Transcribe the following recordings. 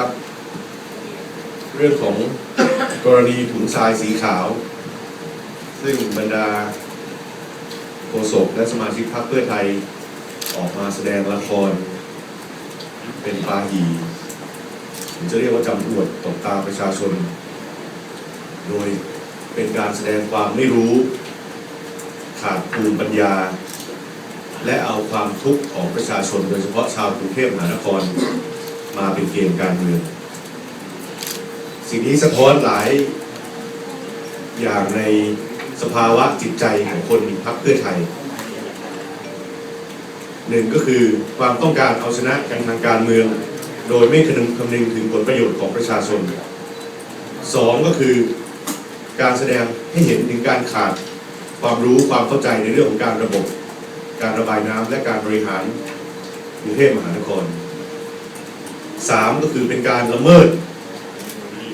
นะครับ เรื่องของกรณีถุงทรายสีขาว ซึ่งบรรดาโฆษกและสมาชิกพรรคเพื่อไทยออกมาแสดงละคร เป็นปาหีผมจะเรียกว่าจำอวดตบตาประชาชน โดยเป็นการแสดงความไม่รู้ ขาดภูมิปัญญา และเอาความทุกข์ของประชาชน โดยเฉพาะชาวกรุงเทพมหานคร มาเป็นเกมการเมือง สิ่งนี้สะท้อนหลายอย่างในสภาวะจิตใจของคนพรรคเพื่อไทยหนึ่งก็คือความต้องการเอาชนะกันทางการเมือง โดยไม่คำนึงคำนึงถึงผลประโยชน์ของประชาชนสองก็คือการแสดงให้เห็นถึงการขาดความรู้ความเข้าใจในเรื่องของการระบบ การระบายน้ำและการบริหารกรุงเทพมหานคร สามก็คือเป็นการละเมิด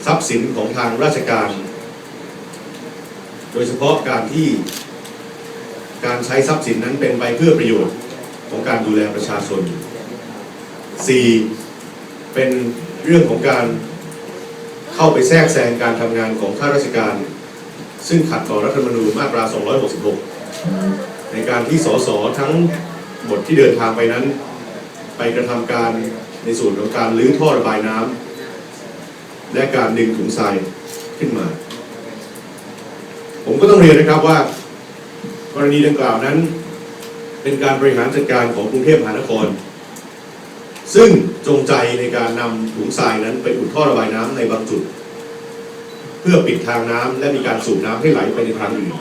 ทรัพย์สินของทางราชการ โดยเฉพาะการที่การใช้ทรัพย์สินนั้นเป็นไปเพื่อประโยชน์ของการดูแลประชาชน 4. เป็นเรื่องของการเข้าไปแทรกแซงการทำงานของข้าราชการ ซึ่งขัดต่อรัฐธรรมนูญมาตรา 266 ในการที่สสทั้งหมดที่เดินทางไปนั้น ไปกระทำการ ในส่วนของการลื้อท่อระบายน้ำและการดึงถุงทรายขึ้นมา ผมก็ต้องเรียนนะครับว่า กรณีดังกล่าวนั้น เป็นการบริหารจัดการของกรุงเทพมหานคร ซึ่งจงใจในการนำถุงทรายนั้นไปอุดท่อระบายน้ำในบางจุด เพื่อปิดทางน้ำและมีการสูบน้ำให้ไหลไปในทางอื่น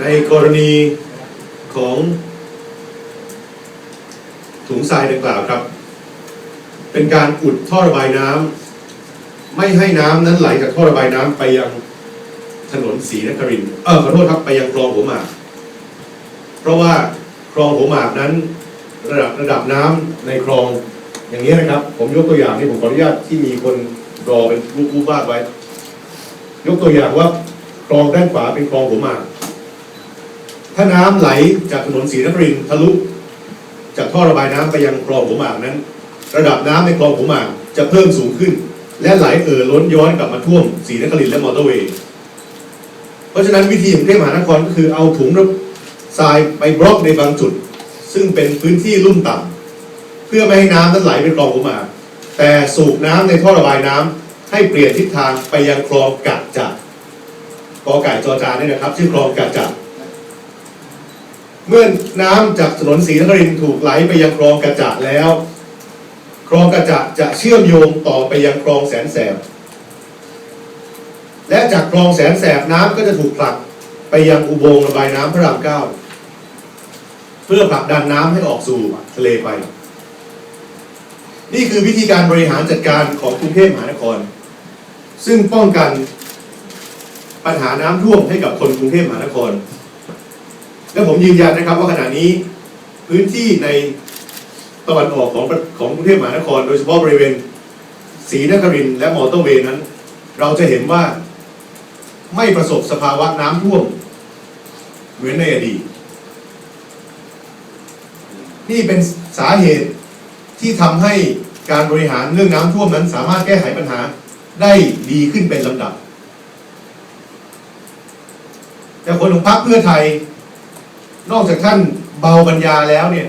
ในกรณีของ ถุงทรายดังกล่าวครับ เป็นการอุดท่อระบายน้ำไม่ให้น้ำนั้นไหลจากท่อระบายน้ำไปยังถนนศรีนครินเออขอโทษครับไปยังคลองหัวหมาก เพราะว่าคลองหัวหมากนั้น ระดับระดับน้ำในคลองอย่างนี้นะครับ ผมยกตัวอย่างที่ผมขออนุญาตที่มีคนรอเป็นรูปรูปวาดไว้ ยกตัวอย่างว่าคลองด้านขวาเป็นคลองหัวหมาก ถ้าน้ำไหลจากถนนศรีนครินทะลุ จากท่อระบายน้ำไปยังคลองหัวหมากนั้น ระดับน้ำในคลองหัวหมากจะเพิ่มสูงขึ้น และไหลเอ่อล้นย้อนกลับมาท่วมศรีนครินทร์และมอเตอร์เวย์เพราะฉะนั้นวิธีของกรุงเทพมหานครก็คือเอาถุงทรายไปบล็อกในบางจุด ซึ่งเป็นพื้นที่ลุ่มต่ำเพื่อไม่ให้น้ำนั้นไหลไปคลองหัวหมากแต่สูบน้ำในท่อระบายน้ำให้เปลี่ยนทิศทางไปยังคลองกัดจัดกอไก่จอจานนี่นะครับชื่อคลองกัดจัด เมื่อน้ำจากถนนศรีนครินถูกไหลไปยังคลองกระจะแล้ว คลองกระจะจะเชื่อมโยงต่อไปยังคลองแสนแสบ และจากคลองแสนแสบน้ำก็จะถูกผลักไปยังอุโมงค์ระบายน้ำพระรามเก้าเพื่อผลักดันน้ำให้ออกสู่ทะเลไป นี่คือวิธีการบริหารจัดการของกรุงเทพมหานคร ซึ่งป้องกันปัญหาน้ำท่วมให้กับคนกรุงเทพมหานคร และผมยืนยันนะครับว่าขณะนี้พื้นที่ในตะวันออกของของกรุงเทพมหานคร โดยเฉพาะบริเวณศรีนครินทร์และมอเตอร์เวย์นั้น เราจะเห็นว่าไม่ประสบสภาวะน้ำท่วม เหมือนในอดีตนี่เป็นสาเหตุที่ทำให้การบริหารเรื่องน้ำท่วมนั้นสามารถแก้ไขปัญหาได้ดีขึ้นเป็นลำดับ แต่คนของพรรคเพื่อไทย นอกจากท่านเบาปัญญาแล้วเนี่ย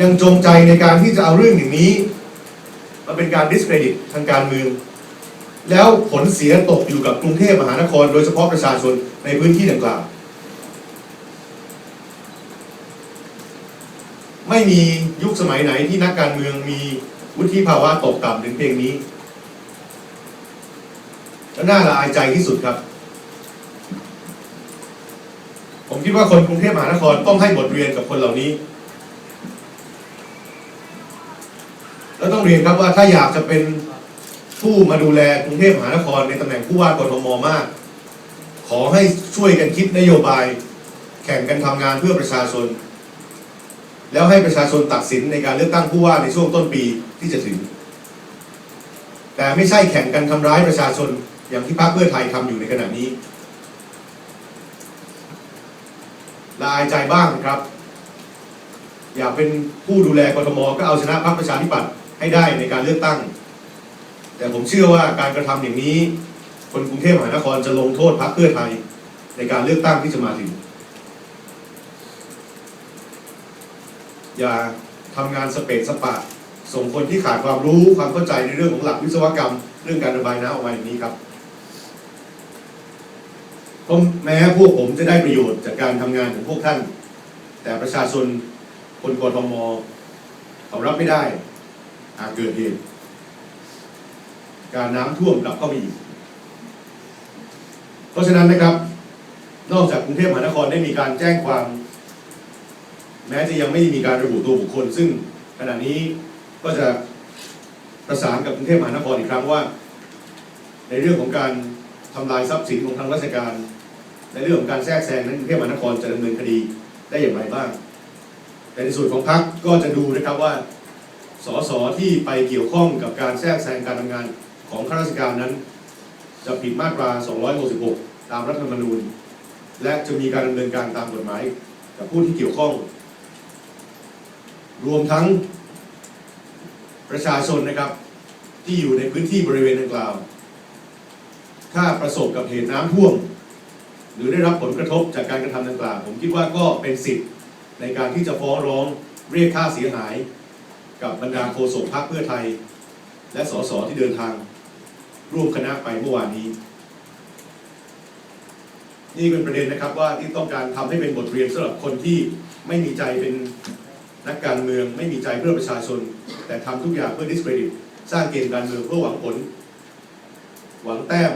ยังจงใจในการที่จะเอาเรื่องอย่างนี้มาเป็นการดิสเครดิตทางการเมือง แล้วผลเสียตกอยู่กับกรุงเทพมหานคร โดยเฉพาะประชาชนในพื้นที่ดังกล่าวไม่มียุคสมัยไหนที่นักการเมืองมีวุฒิภาวะตกต่ำถึงเพียงนี้และน่าละอายใจที่สุดครับ ผมคิดว่าคนกรุงเทพมหานครต้องให้บทเรียนกับคนเหล่านี้ แล้วต้องเรียนครับว่าถ้าอยากจะเป็นผู้มาดูแลกรุงเทพมหานครในตำแหน่งผู้ว่ากทมมาก ขอให้ช่วยกันคิดนโยบาย แข่งกันทำงานเพื่อประชาชน แล้วให้ประชาชนตัดสินในการเลือกตั้งผู้ว่าในช่วงต้นปีที่จะถึง แต่ไม่ใช่แข่งกันทำร้ายประชาชนอย่างที่พรรคเพื่อไทยทำอยู่ในขณะนี้ ละอายใจบ้างนะครับ อยากเป็นผู้ดูแลกรทมก็เอาชนะพรรคประชาธิปัตย์ให้ได้ในการเลือกตั้ง แต่ผมเชื่อว่าการกระทำอย่างนี้ คนกรุงเทพมหานครจะลงโทษพรรคเพื่อไทยในการเลือกตั้งที่จะมาถึง อย่าทำงานสเปซสปะส่งคนที่ขาดความรู้ความเข้าใจในเรื่องของหลักวิศวกรรม เรื่องการระบายน้ำออกมาอย่างนี้ครับ เพราะแม้พวกผมจะได้ประโยชน์จากการทำงานของพวกท่าน แต่ประชาชนคนกทมเขารับไม่ได้ หากเกิดเหตุการน้ำท่วมกลับเข้ามาอีก เพราะฉะนั้นนะครับ นอกจากกรุงเทพมหานครได้มีการแจ้งความ แม้จะยังไม่มีการระบุตัวบุคคล ซึ่งขณะนี้ก็จะประสานกับกรุงเทพมหานครอีกครั้งว่า ในเรื่องของการทำลายทรัพย์สินของทางราชการ ในเรื่องของการแทรกแซงนั้นกรุงเทพมหานครจะดำเนินคดีได้อย่างไรบ้าง แต่ในส่วนของพรรคก็จะดูนะครับว่าสสที่ไปเกี่ยวข้องกับการแทรกแซงการทำงานของข้าราชการนั้น จะผิดมาตรา 266 ตามรัฐธรรมนูญ และจะมีการดำเนินการตามกฎหมายกับผู้ที่เกี่ยวข้อง รวมทั้งประชาชนนะครับที่อยู่ในพื้นที่บริเวณดังกล่าว ถ้าประสบกับเหตุน้ำท่วม หรือได้รับผลกระทบจากการกระทำดังกล่าวผมคิดว่าก็เป็นสิทธิ์ในการที่จะฟ้องร้องเรียกค่าเสียหาย กับบรรดาโฆษกพรรคเพื่อไทย และสสที่เดินทาง ร่วมคณะไปเมื่อวานนี้ นี่เป็นประเด็นนะครับว่าที่ต้องการทำให้เป็นบทเรียนสำหรับคนที่ไม่มีใจเป็นนักการเมืองไม่มีใจเพื่อประชาชน แต่ทำทุกอย่างเพื่อ discredit สร้างเกมการเมืองเพื่อหวังผล หวังแต้ม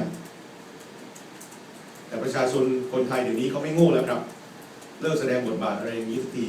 แต่ประชาชนคนไทยเดี๋ยวนี้เขาไม่โง่แล้วครับ เลิกแสดงบทบาทอะไรอย่างนี้สักที